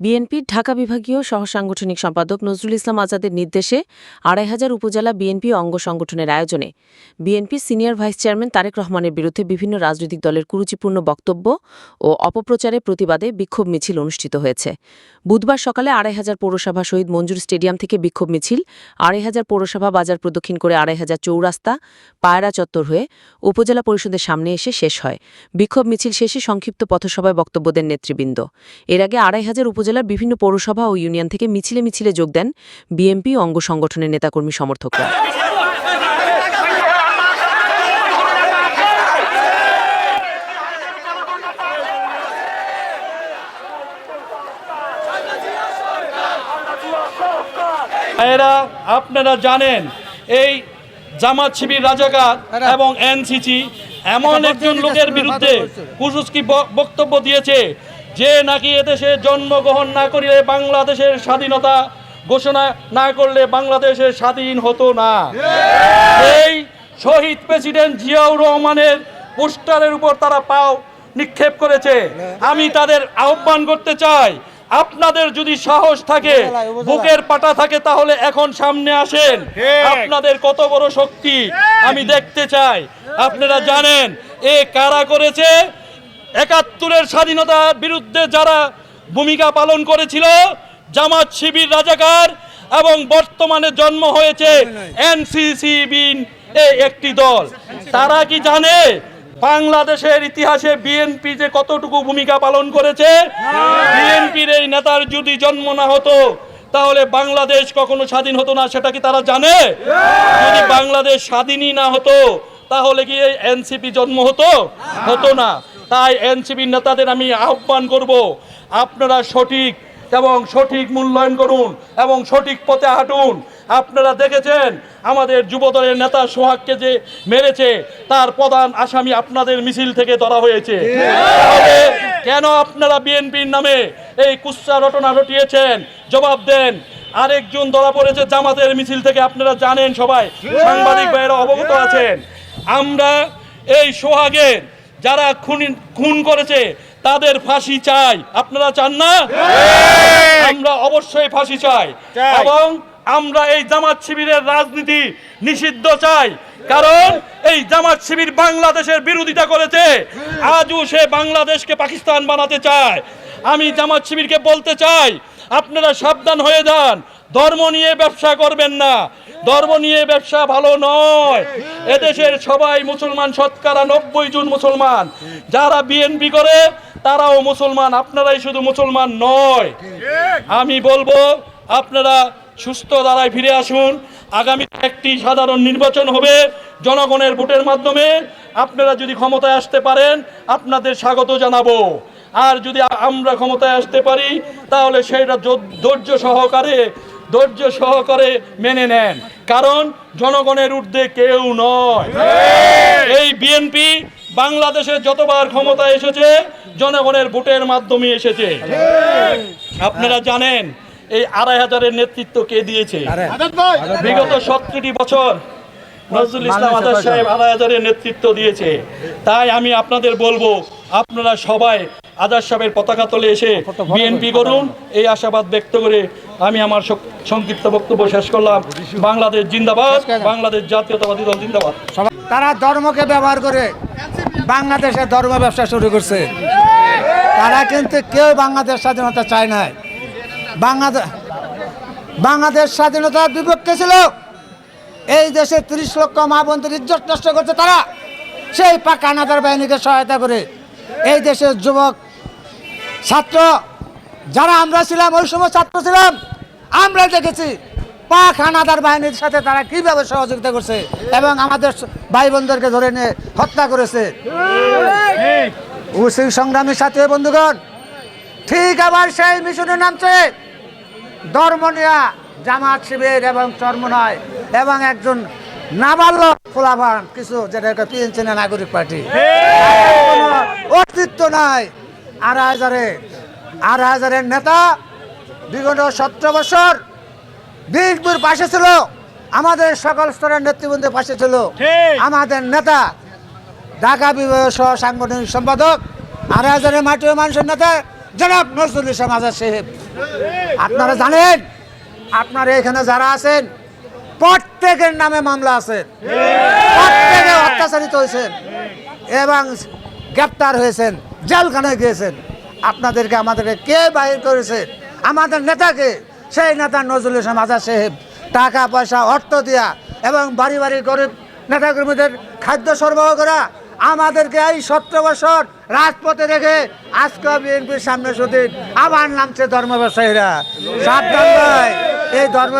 বিএনপির ঢাকা বিভাগীয় সহসাংগঠনিক সম্পাদক নজরুল ইসলাম আজাদের নির্দেশে আড়াই হাজার উপজেলা বিএনপি অঙ্গ সংগঠনের আয়োজনে BNP senior vice chairman Tarique রহমানের বিরুদ্ধে বিভিন্ন রাজনৈতিক দলের কুরুচিপূর্ণ বক্তব্য ও অপপ্রচারে প্রতিবাদে বিক্ষোভ মিছিল অনুষ্ঠিত হয়েছে। বুধবার সকালে আড়াই হাজার পৌরসভা শহীদ মঞ্জুর স্টেডিয়াম থেকে বিক্ষোভ মিছিল, আড়াই হাজার পৌরসভা বাজার প্রদক্ষিণ করে আড়াই হাজার চৌরাস্তা, পায়রা চত্বর হয়ে উপজেলা পরিষদের সামনে এসে শেষ হয়। বিক্ষোভ মিছিল শেষে সংক্ষিপ্ত পথসভায় বক্তব্য দেন নেতৃবৃন্দ। এর আগে আড়াই হাজার উপজেলার বিভিন্ন পৌরসভা ও ইউনিয়ন থেকে মিছিলে মিছিলে যোগ দেন বিএনপি অঙ্গ সংগঠনের নেতাকর্মী সমর্থকরা। এরা আপনারা জানেন এই জামাত শিবির রাজাকার এবং এনসিসি এমন একজন লোকের বিরুদ্ধে কুসুস্কি বক্তব্য দিয়েছে। যে নাকি এদেশে জন্মগ্রহণ না করিলে বাংলাদেশের স্বাধীনতা ঘোষণা না করলে বাংলাদেশের স্বাধীন হতো না। এই শহীদ প্রেসিডেন্ট জিয়াউর রহমানের পোস্টারের উপর তারা পাও নিক্ষেপ করেছে। আমি তাদের আহ্বান করতে চাই, আপনাদের যদি সাহস থাকে, বুকের পাটা থাকে, তাহলে এখন সামনে আসেন। আপনাদের কত বড় শক্তি, আমি দেখতে চাই। আপনারা জানেন, এ কারা করেছে? একাত্তরের স্বাধীনতার বিরুদ্ধে যারা ভূমিকা পালন করেছিল, জামাত শিবির রাজাকার এবং বর্তমানে জন্ম হয়েছে এনসিসি বিন একটি দল। তারা কি জানে বাংলাদেশের ইতিহাসে বিএনপি যে কতটুকু ভূমিকা পালন করেছে? বিএনপির এই নেতার যদি জন্ম না হতো, তাহলে বাংলাদেশ কখনো স্বাধীন হতো না, সেটা কি তারা জানে? যদি বাংলাদেশ স্বাধীনই না হতো, তাহলে কি এই এনসিপি জন্ম হতো? হতো না। তাই এনসিপির নেতাদের আমি আহ্বান করব, আপনারা সঠিক এবং সঠিক মূল্যায়ন করুন এবং সঠিক পথে হাঁটুন। আপনারা দেখেছেন, আমাদের যুবদলের নেতা সোহাগকে যে মেরেছে, তার প্রধান আসামি আপনাদের মিছিল থেকে ধরা হয়েছে। কেন আপনারা বিএনপির নামে এই কুৎসা রটনা রটিয়েছেন? জবাব দেন, আরেকজন ধরা পড়েছে জামাতের মিছিল থেকে, আপনারা জানেন সবাই, সাংবাদিক ভাইয়েরা অবগত আছেন। আমরা এই সোহাগের যারা খুন খুন করেছে তাদের ফাঁসি চাই। আপনারা চান না? আমরা অবশ্যই ফাঁসি চাই। এবং আমরা এই জামাত শিবিরের রাজনীতি নিষিদ্ধ চাই। কারণ এই জামাত শিবির বাংলাদেশের বিরোধিতা করেছে। আজও সে বাংলাদেশকে পাকিস্তান বানাতে চায়। আমি জামাত শিবিরকে বলতে চাই আপনারা সাবধান হয়ে যান। ধর্ম নিয়ে ব্যবসা করবেন না। ধর্ম নিয়ে ব্যবসা ভালো নয়। এদেশের সবাই মুসলমান, শতকরা নব্বই জন মুসলমান। যারা বিএনপি করে, তারাও মুসলমান। আপনারাই শুধু মুসলমান নয়। আমি বলব, আপনারা সুস্থ দ্বারায় ফিরে আসুন। আগামী একটি সাধারণ নির্বাচন হবে জনগণের ভোটের মাধ্যমে। আপনারা যদি ক্ষমতায় আসতে পারেন, আপনাদের স্বাগত জানাব। আর যদি আমরা ক্ষমতায় আসতে পারি, তাহলে সেটা ধৈর্য সহকারে ধৈর্য সহকারে মেনে নেন। কারণ জনগণের ঊর্ধ্বে কেউ নয়। এই বিএনপি বাংলাদেশে যতবার ক্ষমতায় এসেছে জনগণের ভোটের মাধ্যমে এসেছে। আপনারা জানেন এই আড়াই হাজারের নেতৃত্ব কে দিয়েছে? বিগত সতেরোটি বছর নজরুল ইসলাম আজাদ সাহেব আড়াই হাজারের নেতৃত্ব দিয়েছে। তাই আমি আপনাদের বলব আপনারা সবাই আজাদ সাহেবের পতাকা তলে এসে বিএনপি করুন এই আশাবাদ ব্যক্ত করে আমি আমার সংক্ষিপ্ত বক্তব্য শেষ করলাম। বাংলাদেশ জিন্দাবাদ বাংলাদেশ জাতীয়তাবাদী দল জিন্দাবাদ। তারা ধর্মকে ব্যবহার করে বাংলাদেশে ধর্ম ব্যবসা শুরু করছে। তারা কিন্তু কেউ বাংলাদেশ স্বাধীনতা চায় নাই। বাংলাদেশ বাংলাদেশ স্বাধীনতার বিপক্ষে ছিল। এই দেশে তিরিশ লক্ষ মা বোনদের ইজ্জত নষ্ট করছে তারা। সেই পাক নাদার বাহিনীকে সহায়তা করে এই দেশের যুবক ছাত্র যারা আমরা ছিলাম, ওই সময় ছাত্র ছিলাম, আমরা দেখেছি পাক হানাদার বাহিনীর সাথে তারা কীভাবে সহযোগিতা করছে এবং আমাদের ভাই বোনদেরকে ধরে নিয়ে হত্যা করেছে। ও সেই সংগ্রামীর সাথে বন্ধুগণ, ঠিক আবার সেই মিশনে নামছে ধর্ম নিয়া জামাত শিবির এবং চর্মনয় এবং একজন নাবাল্য খোলাভান কিছু যেটা পিএনসি নাগরিক পার্টি। অস্তিত্ব নাই আড়াই হাজারে আড়াই হাজারের নেতা বিগত সতেরো বছর বীরপুর পাশে ছিল। আমাদের সকল স্তরের নেতৃবৃন্দের পাশে ছিল। আমাদের নেতা ঢাকা বিভাগীয় সহ সাংগঠনিক সম্পাদক আর হাজারের মাটিও মানুষের নেতা জনাব নজরুল ইসলাম আজাদ সাহেব। আপনারা জানেন আপনারা এখানে যারা আছেন প্রত্যেকের নামে মামলা আছে। প্রত্যেকে অত্যাচারিত হয়েছেন এবং গ্রেপ্তার হয়েছেন জেলখানায় গিয়েছেন। আপনাদেরকে আমাদেরকে কে বাহির করেছে? আমাদের নেতাকে। সেই নেতা নজরুল ইসলাম আজাদ সাহেব। টাকা, পয়সা, অর্থ দেওয়া এবং বাড়ি বাড়ি গরিব নেতাকর্মীদের খাদ্য সরবরাহ করা। আমাদেরকে এই সতেরো বছর রাজপথে রেখে আজকে বিএনপির সামনে সুদিন আবার নামছে ধর্ম ব্যবসায়ীরা সাবধান ভাই, এই ধর্ম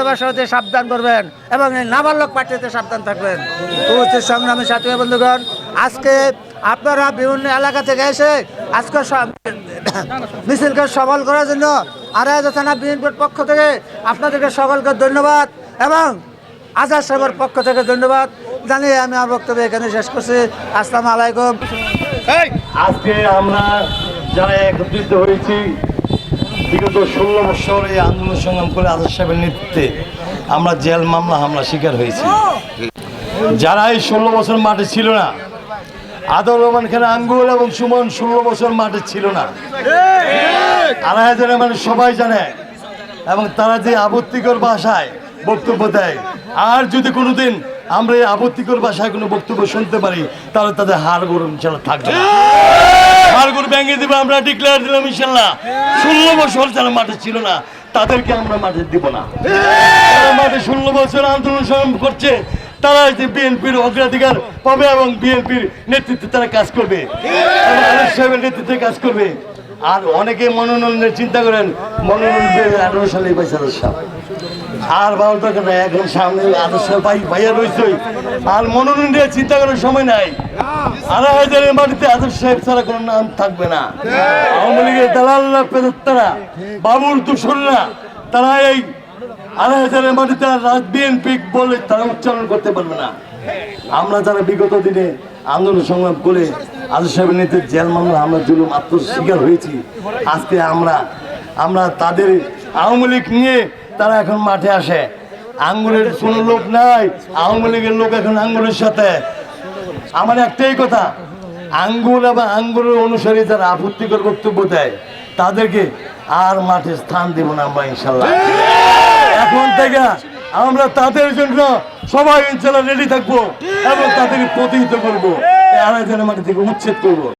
সাবধান করবেন এবং এই নাবালক পার্টিতে সাবধান থাকবেন। উপস্থিত সংগ্রামী সাথী বন্ধুগণ, আজকে আপনারা বিভিন্ন এলাকা থেকে এসে আজকে মিছিলকে সফল করার জন্য আড়াই থানা বিএনপির পক্ষ থেকে আপনাদেরকে সকলকে ধন্যবাদ এবং আজাদ সাহেবের পক্ষ থেকে ধন্যবাদ জানিয়ে আমি আমার বক্তব্য এখানে শেষ করছি। আসসালামু আলাইকুম। আজকে আমরা যারা একত্রিত হয়েছি, বিগত ষোলো বছর এই আন্দোলন সংগ্রাম করে আজাদ সাহেবের নেতৃত্বে আমরা জেল মামলা হামলা শিকার হয়েছি। যারা এই ষোলো বছর মাঠে ছিল না আদর রহমান খান আঙ্গুল এবং সুমন ষোলো বছর মাঠে ছিল না। আড়াই হাজারের মানুষ সবাই জানে। এবং তারা যে আপত্তিকর ভাষায় বক্তব্য দেয়, আর যদি কোনোদিন আমরা এই আপত্তিকর ভাষায় কোনো বক্তব্য শুনতে পারি, তাহলে তাদের হাড় গরম ইনশাল্লাহ থাকবে হাড় গরু ভেঙে দিবে, আমরা ডিক্লেয়ার দিলাম ইনশাল্লাহ ষোলো বছর যারা মাঠে ছিল না, তাদেরকে আমরা মাঠে দিব না। মাঠে ষোলো বছর আন্দোলন করছে তারা যে বিএনপির অগ্রাধিকার পাবে এবং বিএনপির নেতৃত্বে তারা কাজ করবে। আলিফ সাহেবের নেতৃত্বে কাজ করবে। আর অনেকে মনোনয়নের চিন্তা করেন, মনোনয়ন আঠারো সালে পাইছে আদর্শ সাহেব। আর ভালো দরকার নাই, এখন সামনে আদর্শ ভাই ভাইয়া রয়েছে। আর মনোনয়ন নিয়ে চিন্তা করার সময় নাই। আড়াই হাজারের মাটিতে আদর্শ সাহেব ছাড়া কোনো নাম থাকবে না। আওয়ামী লীগের দালাল্লা পেদত্তারা বাবুর দূষণরা তারা এই আড়াই হাজারের মাটিতে রাজ বিএনপি বলে তারা উচ্চারণ করতে পারবে না। আমরা যারা বিগত দিনে আন্দোলন সংগ্রাম করে আদর্শ সাহেবের নেতৃত্বে জেল মামলা আমরা জুলুম আত্ম শিকার হয়েছি, আজকে আমরা আমরা তাদের আওয়ামী লীগ নিয়ে তারা এখন মাঠে আসে। আঙ্গুলের কোনো লোক নাই, আওয়ামী লীগের লোক এখন আঙ্গুলের সাথে। আমার একটাই কথা, আঙ্গুল এবং আঙ্গুলের অনুসারী যারা আপত্তিকর বক্তব্য দেয়, তাদেরকে আর মাঠে স্থান দেব না আমরা ইনশাল্লাহ এখন থেকে আমরা তাদের জন্য সবাই ইনশাল্লাহ রেডি থাকব এবং তাদেরকে প্রতিহিত করব। আড়াই জনের মাটি থেকে উচ্ছেদ করব।